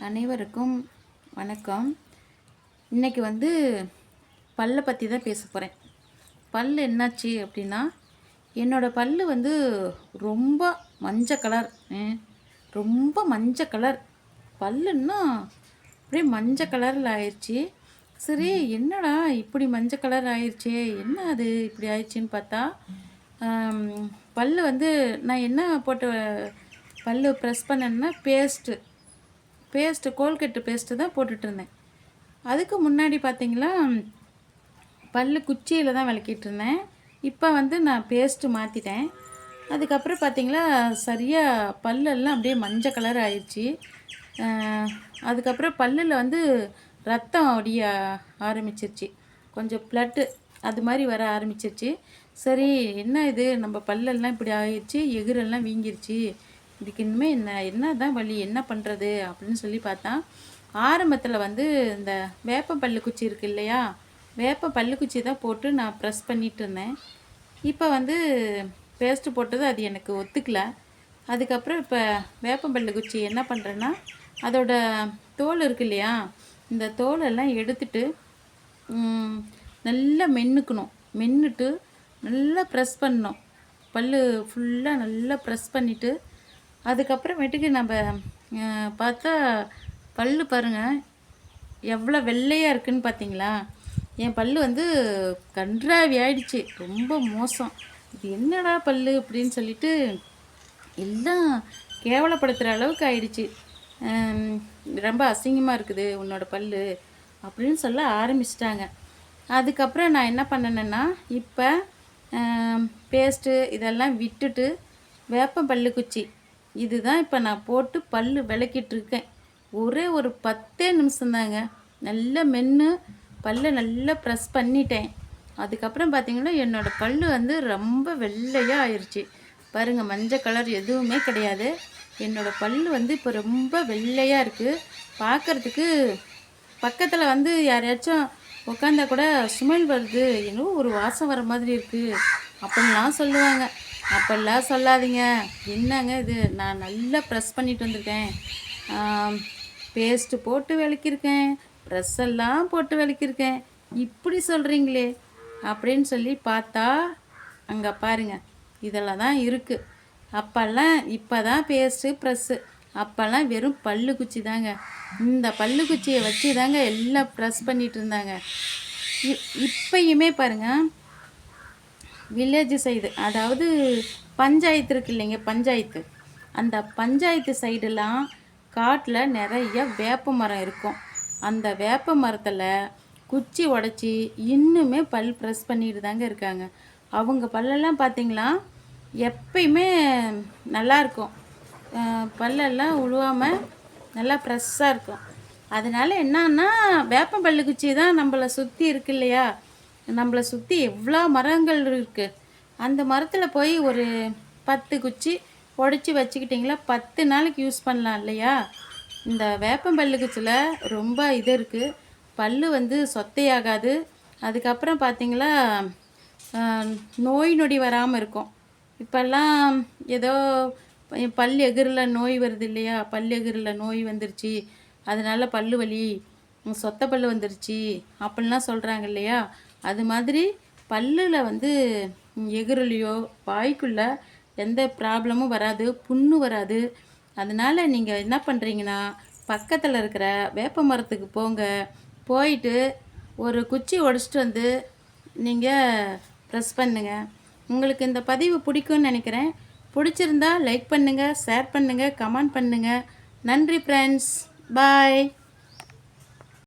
அனைவருக்கும் வணக்கம். இன்னைக்கு வந்து பல்லை பற்றி தான் பேச போகிறேன் பல் என்னாச்சு அப்படின்னா என்னோடய பல் வந்து ரொம்ப மஞ்சள் கலர் ரொம்ப மஞ்சள் கலர் பல்லுன்னா அப்படியே மஞ்சள் கலரில் ஆயிடுச்சு சரி என்னடா இப்படி மஞ்சள் கலர் ஆயிடுச்சே என்ன அது இப்படி ஆயிடுச்சின்னு பார்த்தா பல் வந்து நான் என்ன போட்டு பல் ப்ரெஸ் பண்ணேன்னா பேஸ்ட்டு பேஸ்ட்டு கோல்கெட்டு பேஸ்ட்டு தான் போட்டுட்ருந்தேன். அதுக்கு முன்னாடி பார்த்தீங்களா பல் குச்சியில் தான் விளக்கிட்டு இருந்தேன் இப்போ வந்து நான் பேஸ்ட்டு மாற்றிட்டேன் அதுக்கப்புறம் பார்த்தீங்களா சரியாக பல்லெல்லாம் அப்படியே மஞ்சள் கலர் ஆயிடுச்சு அதுக்கப்புறம் பல்லில் வந்து ரத்தம் அப்படிய ஆரம்பிச்சிருச்சு. கொஞ்சம் ப்ளட்டு அது மாதிரி வர ஆரம்பிச்சிருச்சு. சரி என்ன இது? நம்ம பல்லெல்லாம் இப்படி ஆயிடுச்சு எகிரெல்லாம் வீங்கிருச்சு. இதுக்கு இனிமேல் என்ன என்ன தான் வழி என்ன பண்ணுறது அப்படின்னு சொல்லி பார்த்தா ஆரம்பத்தில் வந்து இந்த வேப்ப பல்லுக்குச்சி இருக்கு இல்லையா? வேப்ப பல்லுக்குச்சி தான் போட்டு நான் ப்ரெஸ் பண்ணிட்டு இருந்தேன். இப்போ வந்து பேஸ்ட்டு போட்டது அது எனக்கு ஒத்துக்கலை. அதுக்கப்புறம் இப்போ வேப்பம்பல்லு குச்சி என்ன பண்ணுறேன்னா அதோட தோல் இருக்கு இல்லையா? இந்த தோலெல்லாம் எடுத்துட்டு நல்லா மென்னுக்கணும். மென்னுட்டு நல்லா ப்ரெஸ் பண்ணணும். பல் ஃபுல்லாக நல்லா ப்ரெஸ் பண்ணிவிட்டு அதுக்கப்புறமேட்டுக்கு நம்ம பார்த்தா பல்லு பாருங்கள் எவ்வளோ வெள்ளையாக இருக்குன்னு பார்த்தீங்களா? என் பல்லு வந்து கன்றாவி ஆயிடுச்சு. ரொம்ப மோசம். இது என்னடா பல்லு அப்படின்னு சொல்லிட்டு எல்லாம் கேவலப்படுத்துகிற அளவுக்கு ஆயிடுச்சு. ரொம்ப அசிங்கமாக இருக்குது உன்னோட பல்லு அப்படின்னு சொல்ல ஆரம்பிச்சிட்டாங்க. அதுக்கப்புறம் நான் என்ன பண்ணேன்னா இப்போ பேஸ்ட்டு இதெல்லாம் விட்டுட்டு வேப்பம் பல்லு குச்சி. இதுதான் இப்போ நான் போட்டு பல்லு விளக்கிட்டுருக்கேன். ஒரே ஒரு பத்தே நிமிஷம்தாங்க. நல்லா மென்று பல்லை நல்லா ப்ரெஸ் பண்ணிட்டேன். அதுக்கப்புறம் பார்த்தீங்கன்னா என்னோடய பல்லு வந்து ரொம்ப வெள்ளையாக ஆயிடுச்சு பாருங்கள் மஞ்சள் கலர் எதுவுமே கிடையாது. என்னோடய பல்லு வந்து இப்போ ரொம்ப வெள்ளையாக இருக்குது பார்க்குறதுக்கு பக்கத்தில் வந்து யாரையாச்சும் உட்காந்தா கூட ஸ்மெல் வருது. என்னவோ ஒரு வாசம் வர மாதிரி இருக்குது அப்படின்லாம் சொல்லுவாங்க. அப்படிலாம் சொல்லாதீங்க. என்னங்க இது? நான் நல்லா ப்ரெஸ் பண்ணிட்டு வந்திருக்கேன். பேஸ்ட்டு போட்டு விளக்கியிருக்கேன். ப்ரெஸ் எல்லாம் போட்டு விளக்கியிருக்கேன். இப்படி சொல்கிறீங்களே அப்படின்னு சொல்லி பார்த்தா அங்கே பாருங்க இதெல்லாம் தான் இருக்குது அப்போல்லாம் இப்போ தான் பேஸ்ட்டு ப்ரெஸ்ஸு அப்போல்லாம் வெறும் பல்லு குச்சி தாங்க. இந்த பல்லு குச்சியை வச்சு தாங்க எல்லாம் ப்ரெஸ் பண்ணிகிட்டு இருந்தாங்க. இ- இப்பயுமே பாருங்கள் வில்லேஜ் சைடு அதாவது பஞ்சாயத்து இருக்கு இல்லைங்க பஞ்சாயத்து. அந்த பஞ்சாயத்து சைடெல்லாம் காட்டில் நிறைய வேப்ப மரம் இருக்கும். அந்த வேப்ப மரத்தில் குச்சி உடச்சி இன்னுமே பல் ப்ரெஸ் பண்ணிட்டு தாங்க இருக்காங்க. அவங்க பல்லெல்லாம் பார்த்தீங்களா எப்பயுமே நல்லா இருக்கும். பல்லெல்லாம் உழுவாமல் நல்லா ஃப்ரெஷ்ஷாக இருக்கும். அதனால என்னன்னா வேப்பம் பல்லு குச்சி தான் நம்மளை சுற்றி இருக்கு இல்லையா? நம்மளை சுற்றி எவ்வளோ மரங்கள் இருக்குது அந்த மரத்தில் போய் ஒரு பத்து குச்சி உடச்சி வச்சுக்கிட்டிங்களா? பத்து நாளைக்கு யூஸ் பண்ணலாம் இல்லையா? இந்த வேப்பம்பல்லு குச்சியில் ரொம்ப இது இருக்குது பல்லு வந்து சொத்தையாகாது. அதுக்கப்புறம் பார்த்திங்களா நோய் நொடி வராமல் இருக்கும். இப்போல்லாம் ஏதோ பல் எகிரில் நோய் வருது இல்லையா? பல் எகிரில் நோய் வந்துருச்சு. அதனால பல்லு வலி சொத்த பல்லு வந்துருச்சு. அப்படின்லாம் சொல்கிறாங்க இல்லையா? அது மாதிரி பல்லில் வந்து எகிரலையோ வாய்க்குள்ளே எந்த ப்ராப்ளமும் வராது புண்ணு வராது. அதனால நீங்கள் என்ன பண்ணுறீங்கன்னா பக்கத்தில் இருக்கிற வேப்ப மரத்துக்கு போங்க. போயிட்டு ஒரு குச்சி உடச்சிட்டு வந்து நீங்கள் ப்ரெஸ் பண்ணுங்க. உங்களுக்கு இந்த பதிவு பிடிக்கும்னு நினைக்கிறேன். பிடிச்சிருந்தா லைக் பண்ணுங்கள் ஷேர் பண்ணுங்கள் கமெண்ட் பண்ணுங்கள் நன்றி ஃப்ரெண்ட்ஸ் பாய்